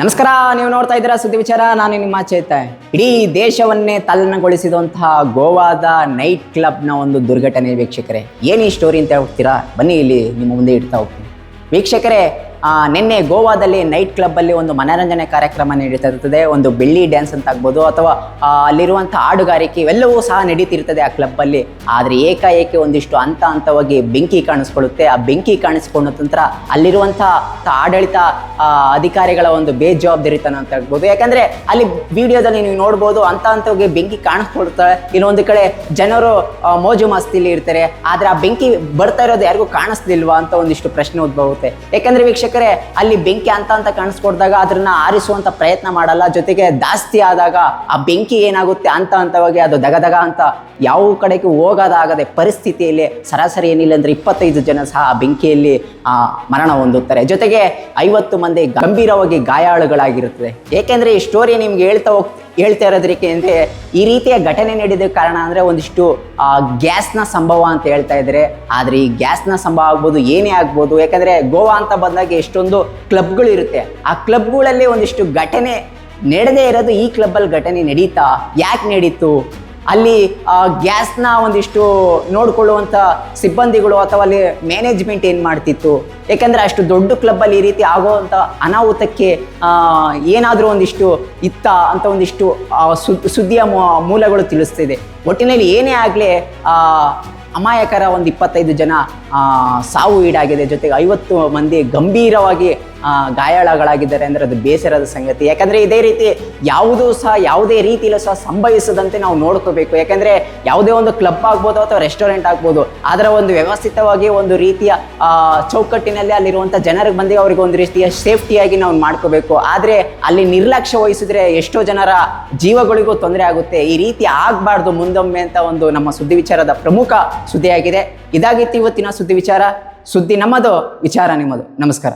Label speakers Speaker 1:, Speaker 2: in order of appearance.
Speaker 1: ನಮಸ್ಕಾರ, ನೀವು ನೋಡ್ತಾ ಇದ್ದೀರಾ ಸುದ್ದಿ ವಿಚಾರ. ನಾನು ನಿಮ್ಮ ಚೇತ. ಇಡೀ ದೇಶವನ್ನೇ ತಲ್ಲಣಗೊಳಿಸಿದಂತಹ ಗೋವಾದ ನೈಟ್ ಕ್ಲಬ್ನ ಒಂದು ದುರ್ಘಟನೆ ವೀಕ್ಷಕರೇ. ಏನು ಈ ಸ್ಟೋರಿ ಅಂತ ಹೋಗ್ತೀರಾ ಬನ್ನಿ ಇಲ್ಲಿ ನಿಮ್ಮ ಮುಂದೆ ಇಡ್ತಾ ಹೋಗ್ತೀನಿ. ವೀಕ್ಷಕರೇ ನಿನ್ನೆ ಗೋವಾದಲ್ಲಿ ನೈಟ್ ಕ್ಲಬ್ಬಲ್ಲಿ ಒಂದು ಮನರಂಜನೆ ಕಾರ್ಯಕ್ರಮ ನಡೀತಾ ಇರ್ತದೆ ಒಂದು ಬೆಳ್ಳಿ ಡ್ಯಾನ್ಸ್ ಅಂತ ಆಗ್ಬೋದು ಅಥವಾ ಅಲ್ಲಿರುವಂಥ ಹಾಡುಗಾರಿಕೆ ಇವೆಲ್ಲವೂ ಸಹ ನಡೀತಿರ್ತದೆ ಆ ಕ್ಲಬ್ಬಲ್ಲಿ ಆದರೆ ಏಕಾಏಕಿ ಒಂದಿಷ್ಟು ಹಂತ ಹಂತವಾಗಿ ಬೆಂಕಿ ಕಾಣಿಸ್ಕೊಳ್ಳುತ್ತೆ. ಆ ಬೆಂಕಿ ಕಾಣಿಸ್ಕೊಂಡ ನಂತರ ಅಲ್ಲಿರುವಂಥ ಆಡಳಿತ ಅಧಿಕಾರಿಗಳ ಒಂದು ಬೇಜವಾಬ್ದಾರಿತನ ಅಂತ ಆಗ್ಬೋದು. ಯಾಕಂದ್ರೆ ಅಲ್ಲಿ ವಿಡಿಯೋದಲ್ಲಿ ನೀವು ನೋಡ್ಬೋದು ಹಂತ ಹಂತವಾಗಿ ಬೆಂಕಿ ಕಾಣಿಸ್ಕೊಳ್ತಾರೆ ಇನ್ನೊಂದು ಕಡೆ ಜನರು ಮೋಜು ಮಸ್ತಿಲಿ ಇರ್ತಾರೆ. ಆದ್ರೆ ಆ ಬೆಂಕಿ ಬರ್ತಾ ಇರೋದು ಯಾರಿಗೂ ಕಾಣಿಸ್ಲಿಲ್ವಾ ಅಂತ ಒಂದಿಷ್ಟು ಪ್ರಶ್ನೆ ಉದ್ಭವುತ್ತೆ ಯಾಕಂದ್ರೆ ವೀಕ್ಷಕರೇ ಅಲ್ಲಿ ಬೆಂಕಿ ಅಂತ ಅಂತ ಕಾಣಿಸ್ಕೊಡ್ದಾಗ ಅದನ್ನ ಆರಿಸುವಂತ ಪ್ರಯತ್ನ ಮಾಡಲ್ಲ ಜೊತೆಗೆ ಜಾಸ್ತಿ ಆದಾಗ ಆ ಬೆಂಕಿ ಏನಾಗುತ್ತೆ ಅಂತ ಹಂತವಾಗಿ ಅದು ದಗದಗ ಅಂತ ಯಾವ ಕಡೆಗೆ ಹೋಗೋದಾಗದೆ ಪರಿಸ್ಥಿತಿಯಲ್ಲಿ ಸರಾಸರಿ ಏನಿಲ್ಲ ಅಂದ್ರೆ ಇಪ್ಪತ್ತೈದು ಜನ ಸಹ ಆ ಬೆಂಕಿಯಲ್ಲಿ ಆ, ಮರಣ ಹೊಂದುತ್ತಾರೆ. ಜೊತೆಗೆ ಐವತ್ತು ಮಂದಿ ಗಂಭೀರವಾಗಿ ಗಾಯಾಳುಗಳಾಗಿರುತ್ತದೆ ಏಕೆಂದ್ರೆ ಈ ಸ್ಟೋರಿ ನಿಮ್ಗೆ ಹೇಳ್ತಾ ಹೋಗ್ ಹೇಳ್ತಾ ಇರೋದಕ್ಕೆ ಅಂದರೆ ಈ ರೀತಿಯ ಘಟನೆ ನಡೆದ ಕಾರಣ ಅಂದರೆ ಒಂದಿಷ್ಟು ಗ್ಯಾಸ್ನ ಸಂಭವ ಅಂತ ಹೇಳ್ತಾ ಇದ್ದಾರೆ ಆದರೆ ಈ ಗ್ಯಾಸ್ನ ಸಂಭವ ಆಗ್ಬೋದು, ಏನೇ ಆಗ್ಬೋದು, ಯಾಕಂದರೆ ಗೋವಾ ಅಂತ ಬಂದಾಗ ಎಷ್ಟೊಂದು ಕ್ಲಬ್ಗಳು ಇರುತ್ತೆ. ಆ ಕ್ಲಬ್ಗಳಲ್ಲಿ ಒಂದಿಷ್ಟು ಘಟನೆ, ನಡೆದೇ ಇರೋದು ಈ ಕ್ಲಬ್ಬಲ್ಲಿ ಘಟನೆ ನಡೀತಾ, ಯಾಕೆ ನಡೀತು? ಅಲ್ಲಿ ಗ್ಯಾಸ್ನ ಒಂದಿಷ್ಟು ನೋಡಿಕೊಳ್ಳುವಂಥ ಸಿಬ್ಬಂದಿಗಳು ಅಥವಾ ಅಲ್ಲಿ ಮ್ಯಾನೇಜ್ಮೆಂಟ್ ಏನು ಮಾಡ್ತಿತ್ತು? ಯಾಕಂದರೆ ಅಷ್ಟು ದೊಡ್ಡ ಕ್ಲಬ್ಬಲ್ಲಿ ಈ ರೀತಿ ಆಗೋವಂಥ ಅನಾಹುತಕ್ಕೆ ಏನಾದರೂ ಒಂದಿಷ್ಟು ಇತ್ತ ಅಂತ ಒಂದಿಷ್ಟು ಸುದ್- ಸುದ್ದಿಯ ಮೂಲಗಳು ತಿಳಿಸ್ತಿದೆ. ಒಟ್ಟಿನಲ್ಲಿ ಏನೇ ಆಗಲಿ ಅಮಾಯಕರ ಒಂದು ಇಪ್ಪತ್ತೈದು ಜನ ಸಾವು ಈಡಾಗಿದೆ. ಜೊತೆಗೆ ಐವತ್ತು ಮಂದಿ ಗಂಭೀರವಾಗಿ ಗಾಯಾಳಗಳಾಗಿದ್ದಾರೆ ಅಂದರೆ ಅದು ಬೇಸರದ ಸಂಗತಿ. ಯಾಕಂದರೆ ಇದೇ ರೀತಿ ಯಾವುದೂ ಸಹ, ಯಾವುದೇ ರೀತಿಯಲ್ಲೂ ಸಹ ಸಂಭವಿಸದಂತೆ ನಾವು ನೋಡ್ಕೋಬೇಕು. ಯಾಕಂದರೆ ಯಾವುದೇ ಒಂದು ಕ್ಲಬ್ ಆಗ್ಬೋದು ಅಥವಾ ರೆಸ್ಟೋರೆಂಟ್ ಆಗ್ಬೋದು, ಅದರ ಒಂದು ವ್ಯವಸ್ಥಿತವಾಗಿ ಒಂದು ರೀತಿಯ ಚೌಕಟ್ಟಿನಲ್ಲಿ ಅಲ್ಲಿರುವಂಥ ಜನರಿಗೆ ಬಂದು ಅವರಿಗೆ ಒಂದು ರೀತಿಯ ಸೇಫ್ಟಿಯಾಗಿ ನಾವು ಮಾಡ್ಕೋಬೇಕು. ಆದರೆ ಅಲ್ಲಿ ನಿರ್ಲಕ್ಷ್ಯ ವಹಿಸಿದ್ರೆ ಎಷ್ಟೋ ಜನರ ಜೀವಗಳಿಗೂ ತೊಂದರೆ ಆಗುತ್ತೆ. ಈ ರೀತಿ ಆಗಬಾರ್ದು ಮುಂದೊಮ್ಮೆ ಅಂತ ಒಂದು ನಮ್ಮ ಸುದ್ದಿ ವಿಚಾರದ ಪ್ರಮುಖ ಸುದ್ದಿಯಾಗಿದೆ. ಇದಾಗಿತ್ತು ಇವತ್ತಿನ ಸುದ್ದಿ ವಿಚಾರ. ಸುದ್ದಿ ನಮ್ಮದು ವಿಚಾರ ನಿಮ್ಮದು. ನಮಸ್ಕಾರ.